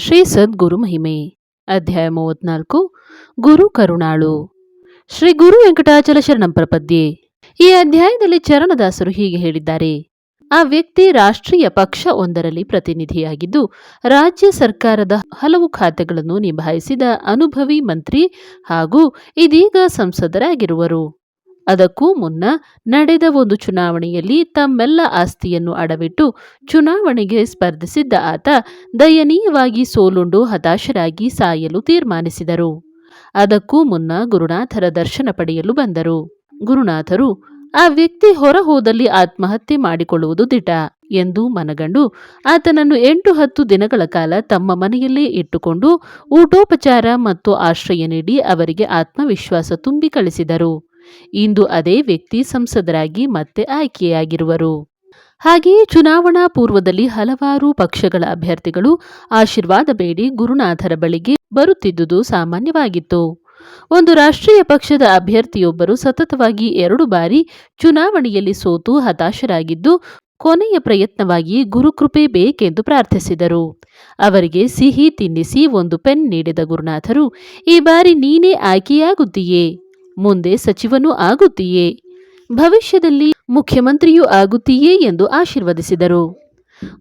ಶ್ರೀ ಸದ್ಗುರು ಮಹಿಮೆ, ಅಧ್ಯಾಯ ಮೂವತ್ನಾಲ್ಕು, ಗುರು ಕರುಣಾಳು. ಶ್ರೀ ಗುರು ವೆಂಕಟಾಚಲ ಶರಣಂ ಪ್ರಪದ್ಯೆ. ಈ ಅಧ್ಯಾಯದಲ್ಲಿ ಚರಣದಾಸರು ಹೀಗೆ ಹೇಳಿದ್ದಾರೆ. ಆ ವ್ಯಕ್ತಿ ರಾಷ್ಟ್ರೀಯ ಪಕ್ಷ ಒಂದರಲ್ಲಿ ಪ್ರತಿನಿಧಿಯಾಗಿದ್ದು, ರಾಜ್ಯ ಸರ್ಕಾರದ ಹಲವು ಖಾತೆಗಳನ್ನು ನಿಭಾಯಿಸಿದ ಅನುಭವಿ ಮಂತ್ರಿ ಹಾಗೂ ಇದೀಗ ಸಂಸದರಾಗಿರುವರು. ಅದಕ್ಕೂ ಮುನ್ನ ನಡೆದ ಒಂದು ಚುನಾವಣೆಯಲ್ಲಿ ತಮ್ಮೆಲ್ಲ ಆಸ್ತಿಯನ್ನು ಅಡವಿಟ್ಟು ಚುನಾವಣೆಗೆ ಸ್ಪರ್ಧಿಸಿದ್ದ ಆತ ದಯನೀಯವಾಗಿ ಸೋಲುಂಡು ಹತಾಶರಾಗಿ ಸಾಯಲು ತೀರ್ಮಾನಿಸಿದರು. ಅದಕ್ಕೂ ಮುನ್ನ ಗುರುನಾಥರ ದರ್ಶನ ಪಡೆಯಲು ಬಂದರು. ಗುರುನಾಥರು, ಆ ವ್ಯಕ್ತಿ ಹೊರ ಹೋದಲ್ಲಿ ಆತ್ಮಹತ್ಯೆ ಮಾಡಿಕೊಳ್ಳುವುದು ದಿಟ ಎಂದು ಮನಗಂಡು ಆತನನ್ನು ಎಂಟು ಹತ್ತು ದಿನಗಳ ಕಾಲ ತಮ್ಮ ಮನೆಯಲ್ಲೇ ಇಟ್ಟುಕೊಂಡು ಊಟೋಪಚಾರ ಮತ್ತು ಆಶ್ರಯ ನೀಡಿ ಅವರಿಗೆ ಆತ್ಮವಿಶ್ವಾಸ ತುಂಬಿ ಕಳಿಸಿದರು. ಇಂದು ಅದೇ ವ್ಯಕ್ತಿ ಸಂಸದರಾಗಿ ಮತ್ತೆ ಆಯ್ಕೆಯಾಗಿರುವರು. ಹಾಗೆಯೇ ಚುನಾವಣಾ ಪೂರ್ವದಲ್ಲಿ ಹಲವಾರು ಪಕ್ಷಗಳ ಅಭ್ಯರ್ಥಿಗಳು ಆಶೀರ್ವಾದ ಬೇಡಿ ಗುರುನಾಥರ ಬಳಿಗೆ ಬರುತ್ತಿದ್ದುದು ಸಾಮಾನ್ಯವಾಗಿತ್ತು. ಒಂದು ರಾಷ್ಟ್ರೀಯ ಪಕ್ಷದ ಅಭ್ಯರ್ಥಿಯೊಬ್ಬರು ಸತತವಾಗಿ ಎರಡು ಬಾರಿ ಚುನಾವಣೆಯಲ್ಲಿ ಸೋತು ಹತಾಶರಾಗಿದ್ದು, ಕೊನೆಯ ಪ್ರಯತ್ನವಾಗಿ ಗುರುಕೃಪೆ ಬೇಕೆಂದು ಪ್ರಾರ್ಥಿಸಿದರು. ಅವರಿಗೆ ಸಿಹಿ ತಿನ್ನಿಸಿ ಒಂದು ಪೆನ್ ನೀಡಿದ ಗುರುನಾಥರು, ಈ ಬಾರಿ ನೀನೇ ಆಯ್ಕೆಯಾಗುತ್ತೀಯೇ? ಮುಂದೆ ಸಚಿವನೂ ಆಗುತ್ತೀಯೇ? ಭವಿಷ್ಯದಲ್ಲಿ ಮುಖ್ಯಮಂತ್ರಿಯೂ ಆಗುತ್ತೀಯೇ ಎಂದು ಆಶೀರ್ವದಿಸಿದರು.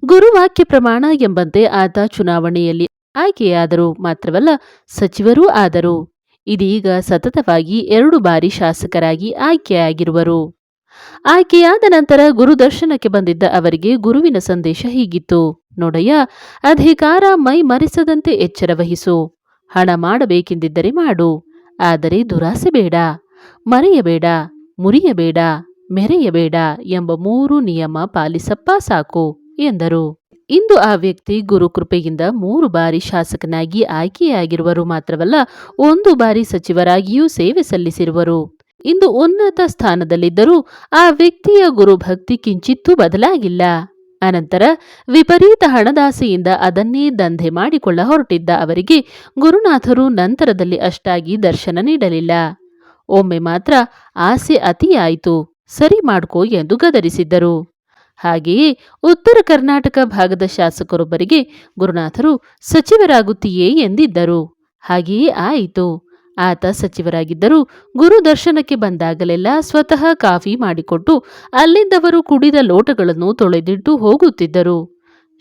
ಗುರುವಾಕ್ಯ ಪ್ರಮಾಣ ಎಂಬಂತೆ ಆತ ಚುನಾವಣೆಯಲ್ಲಿ ಆಯ್ಕೆಯಾದರು. ಮಾತ್ರವಲ್ಲ, ಸಚಿವರೂ ಆದರು. ಇದೀಗ ಸತತವಾಗಿ ಎರಡು ಬಾರಿ ಶಾಸಕರಾಗಿ ಆಯ್ಕೆಯಾಗಿರುವರು. ಆಯ್ಕೆಯಾದ ನಂತರ ಗುರು ದರ್ಶನಕ್ಕೆ ಬಂದಿದ್ದ ಅವರಿಗೆ ಗುರುವಿನ ಸಂದೇಶ ಹೀಗಿತ್ತು. ನೋಡಯ್ಯ, ಅಧಿಕಾರ ಮೈ ಮರೆಸದಂತೆ ಎಚ್ಚರ ವಹಿಸು ಹಣ ಮಾಡಬೇಕೆಂದಿದ್ದರೆ ಮಾಡು. ಆದರೆ ದುರಾಸೆ ಬೇಡ, ಮರೆಯಬೇಡ, ಮುರಿಯಬೇಡ, ಮೆರೆಯಬೇಡ ಎಂಬ ಮೂರು ನಿಯಮ ಪಾಲಿಸಪ್ಪ ಸಾಕು ಎಂದರು. ಇಂದು ಆ ವ್ಯಕ್ತಿ ಗುರುಕೃಪೆಯಿಂದ ಮೂರು ಬಾರಿ ಶಾಸಕನಾಗಿ ಆಯ್ಕೆಯಾಗಿರುವರು ಮಾತ್ರವಲ್ಲ, ಒಂದು ಬಾರಿ ಸಚಿವರಾಗಿಯೂ ಸೇವೆ ಸಲ್ಲಿಸಿರುವರು. ಇಂದು ಉನ್ನತ ಸ್ಥಾನದಲ್ಲಿದ್ದರೂ ಆ ವ್ಯಕ್ತಿಯ ಗುರುಭಕ್ತಿ ಕಿಂಚಿತ್ತೂ ಬದಲಾಗಿಲ್ಲ. ಅನಂತರ ವಿಪರೀತ ಹಣದಾಸೆಯಿಂದ ಅದನ್ನೇ ದಂಧೆ ಮಾಡಿಕೊಳ್ಳ ಹೊರಟಿದ್ದ ಅವರಿಗೆ ಗುರುನಾಥರು ನಂತರದಲ್ಲಿ ಅಷ್ಟಾಗಿ ದರ್ಶನ ನೀಡಲಿಲ್ಲ. ಒಮ್ಮೆ ಮಾತ್ರ ಆಸೆ ಅತಿಯಾಯಿತು. ಸರಿ ಮಾಡ್ಕೋ ಎಂದು ಗದರಿಸಿದ್ದರು. ಹಾಗೆಯೇ ಉತ್ತರ ಕರ್ನಾಟಕ ಭಾಗದ ಶಾಸಕರೊಬ್ಬರಿಗೆ ಗುರುನಾಥರು ಸಚಿವರಾಗುತ್ತೀಯೇ ಎಂದಿದ್ದರು. ಹಾಗೆಯೇ ಆಯಿತು. ಆತ ಸಚಿವರಾಗಿದ್ದರೂ ಗುರು ದರ್ಶನಕ್ಕೆ ಬಂದಾಗಲೆಲ್ಲ ಸ್ವತಃ ಕಾಫಿ ಮಾಡಿಕೊಟ್ಟು ಅಲ್ಲಿದ್ದವರು ಕುಡಿದ ಲೋಟಗಳನ್ನು ತೊಳೆದಿಟ್ಟು ಹೋಗುತ್ತಿದ್ದರು.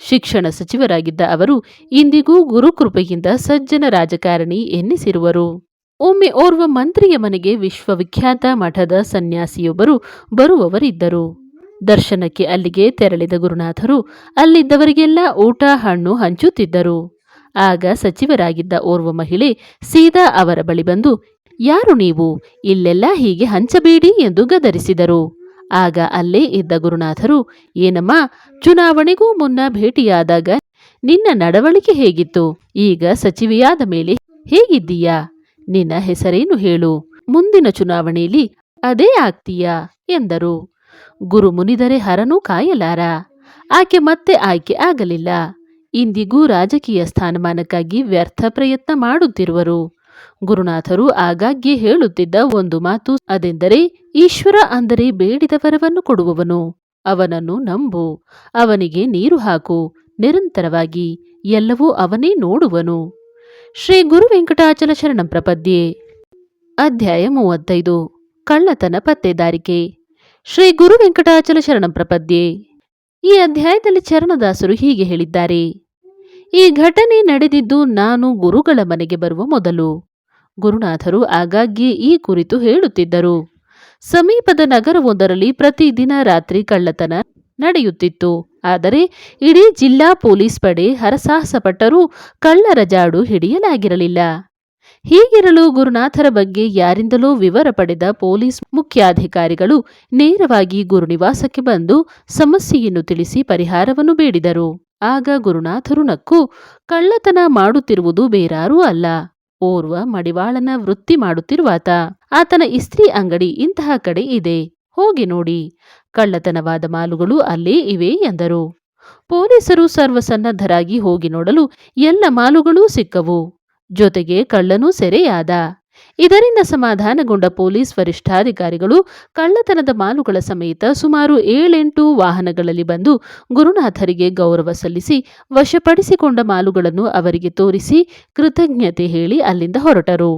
ಶಿಕ್ಷಣ ಸಚಿವರಾಗಿದ್ದ ಅವರು ಇಂದಿಗೂ ಗುರುಕೃಪೆಯಿಂದ ಸಜ್ಜನ ರಾಜಕಾರಣಿ ಎನ್ನಿಸಿರುವರು. ಒಮ್ಮೆ ಓರ್ವ ಮಂತ್ರಿಯ ಮನೆಗೆ ವಿಶ್ವವಿಖ್ಯಾತ ಮಠದ ಸನ್ಯಾಸಿಯೊಬ್ಬರು ಬರುವವರಿದ್ದರು. ದರ್ಶನಕ್ಕೆ ಅಲ್ಲಿಗೆ ತೆರಳಿದ ಗುರುನಾಥರು ಅಲ್ಲಿದ್ದವರಿಗೆಲ್ಲ ಊಟ, ಹಣ್ಣು ಹಂಚುತ್ತಿದ್ದರು. ಆಗ ಸಚಿವರಾಗಿದ್ದ ಓರ್ವ ಮಹಿಳೆ ಸೀದಾ ಅವರ ಬಳಿ ಬಂದು, ಯಾರು ನೀವು? ಇಲ್ಲೆಲ್ಲ ಹೀಗೆ ಹಂಚಬೇಡಿ ಎಂದು ಗದರಿಸಿದರು. ಆಗ ಅಲ್ಲೇ ಇದ್ದ ಗುರುನಾಥರು, ಏನಮ್ಮ, ಚುನಾವಣೆಗೂ ಮುನ್ನ ಭೇಟಿಯಾದಾಗ ನಿನ್ನ ನಡವಳಿಕೆ ಹೇಗಿತ್ತು? ಈಗ ಸಚಿವೆಯಾದ ಮೇಲೆ ಹೇಗಿದ್ದೀಯಾ? ನಿನ್ನ ಹೆಸರೇನು ಹೇಳು? ಮುಂದಿನ ಚುನಾವಣೆಯಲ್ಲಿ ಅದೇ ಆಗ್ತೀಯಾ? ಎಂದರು. ಗುರು ಮುನಿದರೆ ಹರನೂ ಕಾಯಲಾರ. ಆಕೆ ಮತ್ತೆ ಆಯ್ಕೆ ಆಗಲಿಲ್ಲ. ಇಂದಿಗೂ ರಾಜಕೀಯ ಸ್ಥಾನಮಾನಕ್ಕಾಗಿ ವ್ಯರ್ಥ ಪ್ರಯತ್ನ ಮಾಡುತ್ತಿರುವರು. ಗುರುನಾಥರು ಆಗಾಗ್ಗೆ ಹೇಳುತ್ತಿದ್ದ ಒಂದು ಮಾತು ಅದೆಂದರೆ, ಈಶ್ವರ ಅಂದರೆ ಬೇಡಿದವರವನ್ನು ಕೊಡುವವನು. ಅವನನ್ನು ನಂಬು, ಅವನಿಗೆ ನೀರು ಹಾಕು, ನಿರಂತರವಾಗಿ ಎಲ್ಲವೂ ಅವನೇ ನೋಡುವನು. ಶ್ರೀ ಗುರು ವೆಂಕಟಾಚಲ ಶರಣಂ ಪ್ರಪದ್ಯೆ. ಅಧ್ಯಾಯ ಮೂವತ್ತೈದು. ಕಳ್ಳತನ ಪತ್ತೆದಾರಿಕೆ. ಶ್ರೀ ಗುರು ವೆಂಕಟಾಚಲ ಶರಣಂ ಪ್ರಪದ್ಯೆ. ಈ ಅಧ್ಯಾಯದಲ್ಲಿ ಚರಣದಾಸರು ಹೀಗೆ ಹೇಳಿದ್ದಾರೆ. ಈ ಘಟನೆ ನಡೆದಿದ್ದು ನಾನು ಗುರುಗಳ ಮನೆಗೆ ಬರುವ ಮೊದಲು. ಗುರುನಾಥರು ಆಗಾಗ್ಗೆ ಈ ಕುರಿತು ಹೇಳುತ್ತಿದ್ದರು. ಸಮೀಪದ ನಗರವೊಂದರಲ್ಲಿ ಪ್ರತಿದಿನ ರಾತ್ರಿ ಕಳ್ಳತನ ನಡೆಯುತ್ತಿತ್ತು. ಆದರೆ ಇಡೀ ಜಿಲ್ಲಾ ಪೊಲೀಸ್ ಪಡೆ ಹರಸಾಹಸ ಪಟ್ಟರೂ ಕಳ್ಳರ ಜಾಡು ಹಿಡಿಯಲಾಗಿರಲಿಲ್ಲ. ಹೀಗಿರಲು ಗುರುನಾಥರ ಬಗ್ಗೆ ಯಾರಿಂದಲೂ ವಿವರ ಪಡೆದ ಪೊಲೀಸ್ ಮುಖ್ಯಾಧಿಕಾರಿಗಳು ನೇರವಾಗಿ ಗುರುನಿವಾಸಕ್ಕೆ ಬಂದು ಸಮಸ್ಯೆಯನ್ನು ತಿಳಿಸಿ ಪರಿಹಾರವನ್ನು ಬೇಡಿದರು. ಆಗ ಗುರುನಾಥರು ನಕ್ಕು ಕಳ್ಳತನ ಮಾಡುತ್ತಿರುವುದು ಬೇರಾರೂ ಅಲ್ಲ. ಓರ್ವ ಮಡಿವಾಳನ ವೃತ್ತಿ ಮಾಡುತ್ತಿರುವಾತ. ಆತನ ಇಸ್ತ್ರಿ ಅಂಗಡಿ ಇಂತಹ ಕಡೆ ಇದೆ. ಹೋಗಿ ನೋಡಿ. ಕಳ್ಳತನವಾದ ಮಾಲುಗಳು ಅಲ್ಲೇ ಇವೆ ಎಂದರು. ಪೊಲೀಸರು ಸರ್ವಸನ್ನದ್ಧರಾಗಿ ಹೋಗಿ ನೋಡಲು ಎಲ್ಲ ಮಾಲುಗಳೂ ಸಿಕ್ಕವು. ಜೊತೆಗೆ ಕಳ್ಳನೂ ಸೆರೆಯಾದ. ಇದರಿಂದ ಸಮಾಧಾನಗೊಂಡ ಪೊಲೀಸ್ ವರಿಷ್ಠಾಧಿಕಾರಿಗಳು ಕಳ್ಳತನದ ಮಾಲುಗಳ ಸಮೇತ ಸುಮಾರು ಏಳೆಂಟು ವಾಹನಗಳಲ್ಲಿ ಬಂದು ಗುರುನಾಥರಿಗೆ ಗೌರವ ಸಲ್ಲಿಸಿ ವಶಪಡಿಸಿಕೊಂಡ ಮಾಲುಗಳನ್ನು ಅವರಿಗೆ ತೋರಿಸಿ ಕೃತಜ್ಞತೆ ಹೇಳಿ ಅಲ್ಲಿಂದ ಹೊರಟರು.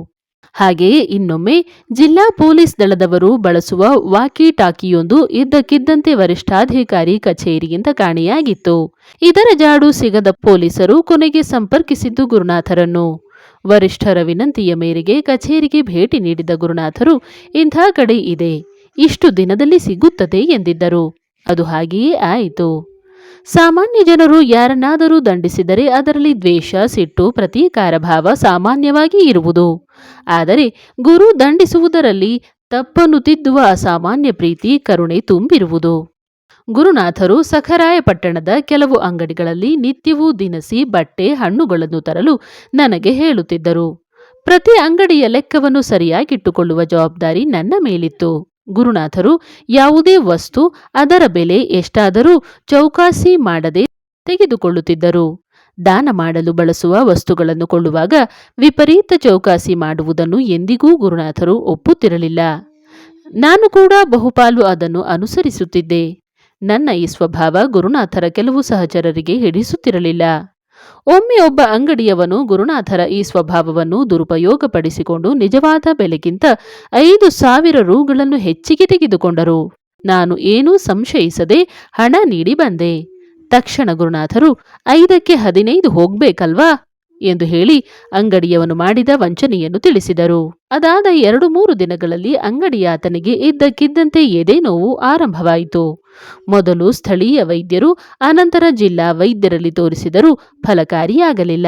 ಹಾಗೆಯೇ ಇನ್ನೊಮ್ಮೆ ಜಿಲ್ಲಾ ಪೊಲೀಸ್ ದಳದವರು ಬಳಸುವ ವಾಕಿ ಟಾಕಿಯೊಂದು ಇದ್ದಕ್ಕಿದ್ದಂತೆ ವರಿಷ್ಠಾಧಿಕಾರಿ ಕಚೇರಿಯಿಂದ ಕಾಣೆಯಾಗಿತ್ತು. ಇದರ ಜಾಡು ಸಿಗದ ಪೊಲೀಸರು ಕೊನೆಗೆ ಸಂಪರ್ಕಿಸಿದ್ದು ಗುರುನಾಥರನ್ನು. ವರಿಷ್ಠರ ವಿನಂತಿಯ ಮೇರೆಗೆ ಕಚೇರಿಗೆ ಭೇಟಿ ನೀಡಿದ ಗುರುನಾಥರು, ಇಂಥ ಕಡೆ ಇದೆ, ಇಷ್ಟು ದಿನದಲ್ಲಿ ಸಿಗುತ್ತದೆ ಎಂದಿದ್ದರು. ಅದು ಹಾಗೆಯೇ ಆಯಿತು. ಸಾಮಾನ್ಯ ಜನರು ಯಾರನ್ನಾದರೂ ದಂಡಿಸಿದರೆ ಅದರಲ್ಲಿ ದ್ವೇಷ, ಸಿಟ್ಟು, ಪ್ರತೀಕಾರ ಭಾವ ಸಾಮಾನ್ಯವಾಗಿ ಇರುವುದು. ಆದರೆ ಗುರು ದಂಡಿಸುವುದರಲ್ಲಿ ತಪ್ಪನ್ನು ತಿದ್ದುವ ಅಸಾಮಾನ್ಯ ಪ್ರೀತಿ, ಕರುಣೆ ತುಂಬಿರುವುದು. ಗುರುನಾಥರು ಸಖರಾಯಪಟ್ಟಣದ ಕೆಲವು ಅಂಗಡಿಗಳಲ್ಲಿ ನಿತ್ಯವೂ ದಿನಸಿ ಬಟ್ಟೆ ಹಣ್ಣುಗಳನ್ನು ತರಲು ನನಗೆ ಹೇಳುತ್ತಿದ್ದರು. ಪ್ರತಿ ಅಂಗಡಿಯ ಲೆಕ್ಕವನ್ನು ಸರಿಯಾಗಿಟ್ಟುಕೊಳ್ಳುವ ಜವಾಬ್ದಾರಿ ನನ್ನ ಮೇಲಿತ್ತು. ಗುರುನಾಥರು ಯಾವುದೇ ವಸ್ತು, ಅದರ ಬೆಲೆ ಎಷ್ಟಾದರೂ ಚೌಕಾಸಿ ಮಾಡದೆ ತೆಗೆದುಕೊಳ್ಳುತ್ತಿದ್ದರು. ದಾನ ಮಾಡಲು ಬಳಸುವ ವಸ್ತುಗಳನ್ನು ಕೊಳ್ಳುವಾಗ ವಿಪರೀತ ಚೌಕಾಸಿ ಮಾಡುವುದನ್ನು ಎಂದಿಗೂ ಗುರುನಾಥರು ಒಪ್ಪುತ್ತಿರಲಿಲ್ಲ. ನಾನು ಕೂಡ ಬಹುಪಾಲು ಅದನ್ನು ಅನುಸರಿಸುತ್ತಿದ್ದೆ. ನನ್ನ ಈ ಸ್ವಭಾವ ಗುರುನಾಥರ ಕೆಲವು ಸಹಚರರಿಗೆ ಹಿಡಿಸುತ್ತಿರಲಿಲ್ಲ. ಒಮ್ಮೆ ಒಬ್ಬ ಅಂಗಡಿಯವನು ಗುರುನಾಥರ ಈ ಸ್ವಭಾವವನ್ನು ದುರುಪಯೋಗಪಡಿಸಿಕೊಂಡು ನಿಜವಾದ ಬೆಲೆಗಿಂತ ಐದು ಸಾವಿರ ರೂಗಳನ್ನು ಹೆಚ್ಚಿಗೆ ತೆಗೆದುಕೊಂಡರು. ನಾನು ಏನೂ ಸಂಶಯಿಸದೆ ಹಣ ನೀಡಿ ಬಂದೆ. ತಕ್ಷಣ ಗುರುನಾಥರು, ಐದಕ್ಕೆ ಹದಿನೈದು ಹೋಗ್ಬೇಕಲ್ವಾ? ಎಂದು ಹೇಳಿ ಅಂಗಡಿಯವನು ಮಾಡಿದ ವಂಚನೆಯನ್ನು ತಿಳಿಸಿದರು. ಅದಾದ ಎರಡು ಮೂರು ದಿನಗಳಲ್ಲಿ ಅಂಗಡಿಯಾತನಿಗೆ ಇದ್ದಕ್ಕಿದ್ದಂತೆ ಎದೆ ನೋವು ಆರಂಭವಾಯಿತು. ಮೊದಲು ಸ್ಥಳೀಯ ವೈದ್ಯರು, ಅನಂತರ ಜಿಲ್ಲಾ ವೈದ್ಯರಲ್ಲಿ ತೋರಿಸಿದರೂ ಫಲಕಾರಿಯಾಗಲಿಲ್ಲ.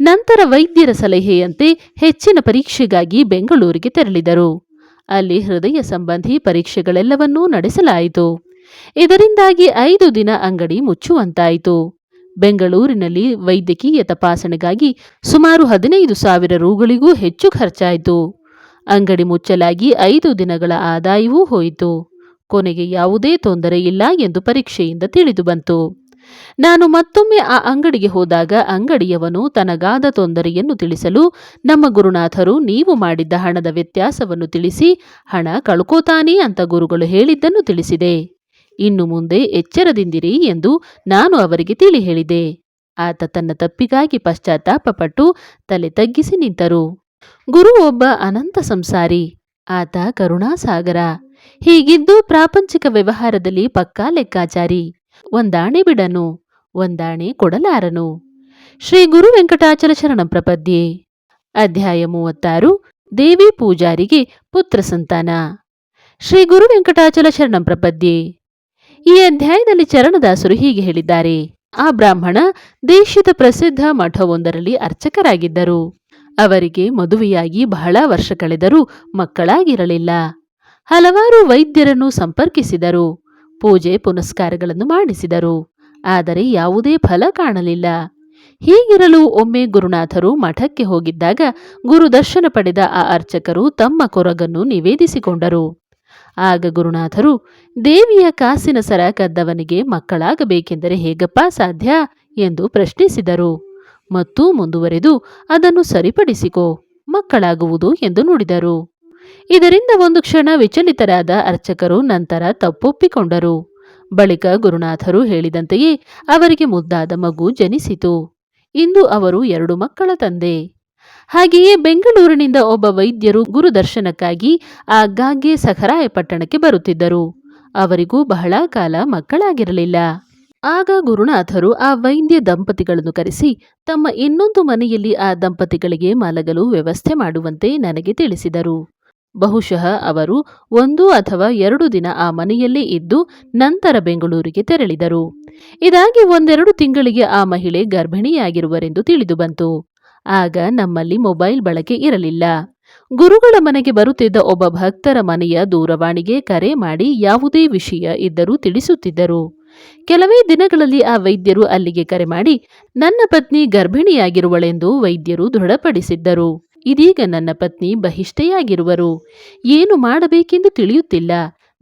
ನಂತರ ವೈದ್ಯರ ಸಲಹೆಯಂತೆ ಹೆಚ್ಚಿನ ಪರೀಕ್ಷೆಗಾಗಿ ಬೆಂಗಳೂರಿಗೆ ತೆರಳಿದರು. ಅಲ್ಲಿ ಹೃದಯ ಸಂಬಂಧಿ ಪರೀಕ್ಷೆಗಳೆಲ್ಲವನ್ನೂ ನಡೆಸಲಾಯಿತು. ಇದರಿಂದಾಗಿ ಐದು ದಿನ ಅಂಗಡಿ ಮುಚ್ಚುವಂತಾಯಿತು. ಬೆಂಗಳೂರಿನಲ್ಲಿ ವೈದ್ಯಕೀಯ ತಪಾಸಣೆಗಾಗಿ ಸುಮಾರು ಹದಿನೈದು ಸಾವಿರ ರೂಗಳಿಗೂ ಹೆಚ್ಚು ಖರ್ಚಾಯಿತು. ಅಂಗಡಿ ಮುಚ್ಚಲಾಗಿ ಐದು ದಿನಗಳ ಆದಾಯವೂ ಹೋಯಿತು. ಕೊನೆಗೆ ಯಾವುದೇ ತೊಂದರೆ ಇಲ್ಲ ಎಂದು ಪರೀಕ್ಷೆಯಿಂದ ತಿಳಿದು ಬಂತು. ನಾನು ಮತ್ತೊಮ್ಮೆ ಆ ಅಂಗಡಿಗೆ ಹೋದಾಗ ಅಂಗಡಿಯವನು ತನಗಾದ ತೊಂದರೆಯನ್ನು ತಿಳಿಸಲು, ನಮ್ಮ ಗುರುನಾಥರು ನೀವು ಮಾಡಿದ್ದ ಹಣದ ವ್ಯತ್ಯಾಸವನ್ನು ತಿಳಿಸಿ, ಹಣ ಕಳ್ಕೋತಾನೆ ಅಂತ ಗುರುಗಳು ಹೇಳಿದ್ದನ್ನು ತಿಳಿಸಿದೆ. ಇನ್ನು ಮುಂದೆ ಎಚ್ಚರದಿಂದಿರಿ ಎಂದು ನಾನು ಅವರಿಗೆ ತಿಳಿ ಹೇಳಿದೆ. ಆತ ತನ್ನ ತಪ್ಪಿಗಾಗಿ ಪಶ್ಚಾತ್ತಾಪಪಟ್ಟು ತಲೆ ತಗ್ಗಿಸಿ ನಿಂತರು. ಗುರು ಒಬ್ಬ ಅನಂತ ಸಂಸಾರಿ, ಆತ ಕರುಣಾಸಾಗರ. ಹೀಗಿದ್ದು ಪ್ರಾಪಂಚಿಕ ವ್ಯವಹಾರದಲ್ಲಿ ಪಕ್ಕಾ ಲೆಕ್ಕಾಚಾರಿ. ಒಂದಾಣೆ ಬಿಡನು, ಒಂದಾಣೆ ಕೊಡಲಾರನು. ಶ್ರೀ ಗುರು ವೆಂಕಟಾಚಲ ಶರಣ ಪ್ರಪದ್ಯೆ. ಅಧ್ಯಾಯ ಮೂವತ್ತಾರು, ದೇವಿ ಪೂಜಾರಿಗೆ ಪುತ್ರ ಸಂತಾನ. ಶ್ರೀ ಗುರು ವೆಂಕಟಾಚಲ ಶರಣ ಪ್ರಪದ್ಯೆ. ಈ ಅಧ್ಯಾಯದಲ್ಲಿ ಚರಣದಾಸರು ಹೀಗೆ ಹೇಳಿದ್ದಾರೆ. ಆ ಬ್ರಾಹ್ಮಣ ದೇಶದ ಪ್ರಸಿದ್ಧ ಮಠವೊಂದರಲ್ಲಿ ಅರ್ಚಕರಾಗಿದ್ದರು. ಅವರಿಗೆ ಮದುವೆಯಾಗಿ ಬಹಳ ವರ್ಷ ಕಳೆದರೂ ಮಕ್ಕಳಾಗಿರಲಿಲ್ಲ. ಹಲವಾರು ವೈದ್ಯರನ್ನು ಸಂಪರ್ಕಿಸಿದರು. ಪೂಜೆ ಪುನಸ್ಕಾರಗಳನ್ನು ಮಾಡಿಸಿದರು. ಆದರೆ ಯಾವುದೇ ಫಲ ಕಾಣಲಿಲ್ಲ. ಹೀಗಿರಲು ಒಮ್ಮೆ ಗುರುನಾಥರು ಮಠಕ್ಕೆ ಹೋಗಿದ್ದಾಗ ಗುರು ದರ್ಶನ ಪಡೆದ ಆ ಅರ್ಚಕರು ತಮ್ಮ ಕೊರಗನ್ನು ನಿವೇದಿಸಿಕೊಂಡರು. ಆಗ ಗುರುನಾಥರು, ದೇವಿಯ ಕಾಸಿನ ಸರ ಕದ್ದವನಿಗೆ ಮಕ್ಕಳಾಗಬೇಕೆಂದರೆ ಹೇಗಪ್ಪ ಸಾಧ್ಯ? ಎಂದು ಪ್ರಶ್ನಿಸಿದರು. ಮತ್ತು ಮುಂದುವರೆದು ಅದನ್ನು ಸರಿಪಡಿಸಿಕೋ, ಮಕ್ಕಳಾಗುವುದು? ಎಂದು ನುಡಿದರು. ಇದರಿಂದ ಒಂದು ಕ್ಷಣ ವಿಚಲಿತರಾದ ಅರ್ಚಕರು ನಂತರ ತಪ್ಪೊಪ್ಪಿಕೊಂಡರು. ಬಳಿಕ ಗುರುನಾಥರು ಹೇಳಿದಂತೆಯೇ ಅವರಿಗೆ ಮುದ್ದಾದ ಮಗು ಜನಿಸಿತು. ಇಂದು ಅವರು ಎರಡು ಮಕ್ಕಳ ತಂದೆ. ಹಾಗೆಯೇ ಬೆಂಗಳೂರಿನಿಂದ ಒಬ್ಬ ವೈದ್ಯರು ಗುರುದರ್ಶನಕ್ಕಾಗಿ ಆಗಾಗ್ಗೆ ಸಖರಾಯಪಟ್ಟಣಕ್ಕೆ ಬರುತ್ತಿದ್ದರು. ಅವರಿಗೂ ಬಹಳ ಕಾಲ ಮಕ್ಕಳಾಗಿರಲಿಲ್ಲ. ಆಗ ಗುರುನಾಥರು ಆ ವೈದ್ಯ ದಂಪತಿಗಳನ್ನು ಕರೆಸಿ, ತಮ್ಮ ಇನ್ನೊಂದು ಮನೆಯಲ್ಲಿ ಆ ದಂಪತಿಗಳಿಗೆ ಮಲಗಲು ವ್ಯವಸ್ಥೆ ಮಾಡುವಂತೆ ನನಗೆ ತಿಳಿಸಿದರು. ಬಹುಶಃ ಅವರು ಒಂದು ಅಥವಾ ಎರಡು ದಿನ ಆ ಮನೆಯಲ್ಲೇ ಇದ್ದು ನಂತರ ಬೆಂಗಳೂರಿಗೆ ತೆರಳಿದರು. ಇದಾಗಿ ಒಂದೆರಡು ತಿಂಗಳಿಗೆ ಆ ಮಹಿಳೆ ಗರ್ಭಿಣಿಯಾಗಿರುವರೆಂದು ತಿಳಿದು ಬಂತು. ಆಗ ನಮ್ಮಲ್ಲಿ ಮೊಬೈಲ್ ಬಳಕೆ ಇರಲಿಲ್ಲ. ಗುರುಗಳ ಮನೆಗೆ ಬರುತ್ತಿದ್ದ ಒಬ್ಬ ಭಕ್ತರ ಮನೆಯ ದೂರವಾಣಿಗೆ ಕರೆ ಮಾಡಿ ಯಾವುದೇ ವಿಷಯ ಇದ್ದರೂ ತಿಳಿಸುತ್ತಿದ್ದರು. ಕೆಲವೇ ದಿನಗಳಲ್ಲಿ ಆ ವೈದ್ಯರು ಅಲ್ಲಿಗೆ ಕರೆ ಮಾಡಿ, ನನ್ನ ಪತ್ನಿ ಗರ್ಭಿಣಿಯಾಗಿರುವಳೆಂದು ವೈದ್ಯರು ದೃಢಪಡಿಸಿದ್ದರು. ಇದೀಗ ನನ್ನ ಪತ್ನಿ ಬಹಿಷ್ಠೆಯಾಗಿರುವರು ಏನು ಮಾಡಬೇಕೆಂದು ತಿಳಿಯುತ್ತಿಲ್ಲ.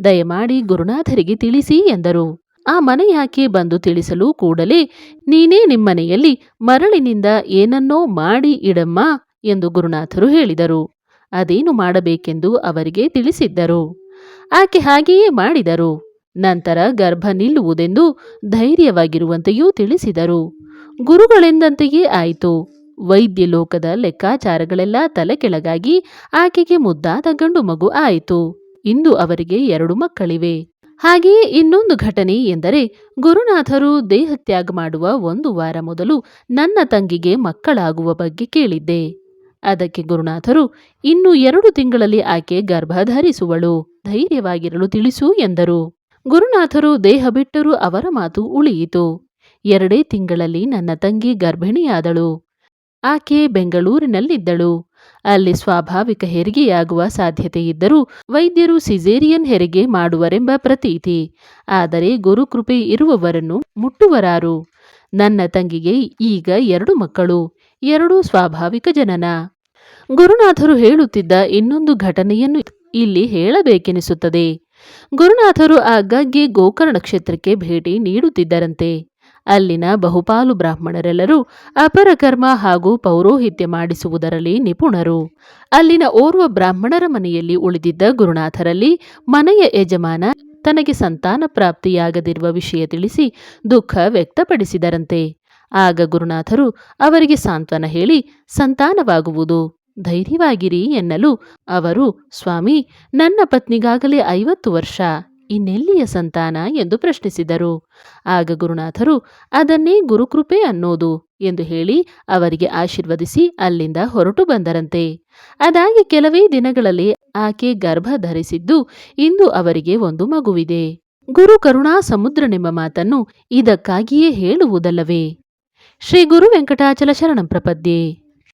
ದಯಮಾಡಿ ಗುರುನಾಥರಿಗೆ ತಿಳಿಸಿ ಎಂದರು. ಆ ಮನೆಯಾಕೆ ಬಂದು ತಿಳಿಸಲು ಕೂಡಲೇ ನೀನೇ ನಿಮ್ಮನೆಯಲ್ಲಿ ಮರಳಿನಿಂದ ಏನನ್ನೋ ಮಾಡಿ ಇಡಮ್ಮ ಎಂದು ಗುರುನಾಥರು ಹೇಳಿದರು. ಅದೇನು ಮಾಡಬೇಕೆಂದು ಅವರಿಗೆ ತಿಳಿಸಿದ್ದರು. ಆಕೆ ಹಾಗೆಯೇ ಮಾಡಿದರು. ನಂತರ ಗರ್ಭ ನಿಲ್ಲುವುದೆಂದು ಧೈರ್ಯವಾಗಿರುವಂತೆಯೂ ತಿಳಿಸಿದರು. ಗುರುಗಳೆಂದಂತೆಯೇ ಆಯಿತು. ವೈದ್ಯ ಲೋಕದ ಲೆಕ್ಕಾಚಾರಗಳೆಲ್ಲ ತಲೆ ಕೆಳಗಾಗಿ ಆಕೆಗೆ ಮುದ್ದಾದ ಗಂಡು ಮಗು ಆಯಿತು. ಇಂದು ಅವರಿಗೆ ಎರಡು ಮಕ್ಕಳಿವೆ. ಹಾಗೆಯೇ ಇನ್ನೊಂದು ಘಟನೆ ಎಂದರೆ ಗುರುನಾಥರು ದೇಹತ್ಯಾಗ ಮಾಡುವ ಒಂದು ವಾರ ಮೊದಲು ನನ್ನ ತಂಗಿಗೆ ಮಕ್ಕಳಾಗುವ ಬಗ್ಗೆ ಕೇಳಿದ್ದೆ. ಅದಕ್ಕೆ ಗುರುನಾಥರು, ಇನ್ನು ಎರಡು ತಿಂಗಳಲ್ಲಿ ಆಕೆ ಗರ್ಭ ಧರಿಸುವಳು ಧೈರ್ಯವಾಗಿರಲು ತಿಳಿಸು ಎಂದರು. ಗುರುನಾಥರು ದೇಹ ಬಿಟ್ಟರೂ ಅವರ ಮಾತು ಉಳಿಯಿತು. ಎರಡೇ ತಿಂಗಳಲ್ಲಿ ನನ್ನ ತಂಗಿ ಗರ್ಭಿಣಿಯಾದಳು. ಆಕೆ ಬೆಂಗಳೂರಿನಲ್ಲಿದ್ದಳು. ಅಲ್ಲಿ ಸ್ವಾಭಾವಿಕ ಹೆರಿಗೆಯಾಗುವ ಸಾಧ್ಯತೆಯಿದ್ದರೂ ವೈದ್ಯರು ಸಿಜೇರಿಯನ್ ಹೆರಿಗೆ ಮಾಡುವರೆಂಬ ಪ್ರತೀತಿ. ಆದರೆ ಗುರುಕೃಪೆ ಇರುವವರನ್ನು ಮುಟ್ಟುವರಾರು. ನನ್ನ ತಂಗಿಗೆ ಈಗ ಎರಡು ಮಕ್ಕಳು, ಎರಡೂ ಸ್ವಾಭಾವಿಕ ಜನನ. ಗುರುನಾಥರು ಹೇಳುತ್ತಿದ್ದ ಇನ್ನೊಂದು ಘಟನೆಯನ್ನು ಇಲ್ಲಿ ಹೇಳಬೇಕೆನಿಸುತ್ತದೆ. ಗುರುನಾಥರು ಆಗಾಗ್ಗೆ ಗೋಕರ್ಣ ಕ್ಷೇತ್ರಕ್ಕೆ ಭೇಟಿ ನೀಡುತ್ತಿದ್ದರಂತೆ. ಅಲ್ಲಿನ ಬಹುಪಾಲು ಬ್ರಾಹ್ಮಣರೆಲ್ಲರೂ ಅಪರಕರ್ಮ ಹಾಗೂ ಪೌರೋಹಿತ್ಯ ಮಾಡಿಸುವುದರಲ್ಲಿ ನಿಪುಣರು. ಅಲ್ಲಿನ ಓರ್ವ ಬ್ರಾಹ್ಮಣರ ಮನೆಯಲ್ಲಿ ಉಳಿದಿದ್ದ ಗುರುನಾಥರಲ್ಲಿ ಮನೆಯ ಯಜಮಾನ ತನಗೆ ಸಂತಾನ ಪ್ರಾಪ್ತಿಯಾಗದಿರುವ ವಿಷಯ ತಿಳಿಸಿ ದುಃಖ ವ್ಯಕ್ತಪಡಿಸಿದರಂತೆ. ಆಗ ಗುರುನಾಥರು ಅವರಿಗೆ ಸಾಂತ್ವನ ಹೇಳಿ ಸಂತಾನವಾಗುವುದು. ಧೈರ್ಯವಾಗಿರಿ ಎನ್ನಲು ಅವರು, ಸ್ವಾಮಿ, ನನ್ನ ಪತ್ನಿಗಾಗಲೇ ಐವತ್ತು ವರ್ಷ. ಇನ್ನೆಲ್ಲಿಯ ಸಂತಾನ ಎಂದು ಪ್ರಶ್ನಿಸಿದರು. ಆಗ ಗುರುನಾಥರು, ಅದನ್ನೇ ಗುರುಕೃಪೆ ಅನ್ನೋದು ಎಂದು ಹೇಳಿ ಅವರಿಗೆ ಆಶೀರ್ವದಿಸಿ ಅಲ್ಲಿಂದ ಹೊರಟು ಬಂದರಂತೆ. ಅದಾಗಿ ಕೆಲವೇ ದಿನಗಳಲ್ಲಿ ಆಕೆ ಗರ್ಭ ಧರಿಸಿದ್ದು ಇಂದು ಅವರಿಗೆ ಒಂದು ಮಗುವಿದೆ. ಗುರು ಕರುಣಾ ಸಮುದ್ರನೆಂಬ ಮಾತನ್ನು ಇದಕ್ಕಾಗಿಯೇ ಹೇಳುವುದಲ್ಲವೇ? ಶ್ರೀ ಗುರು ವೆಂಕಟಾಚಲ ಶರಣಂ ಪ್ರಪದ್ಯೆ.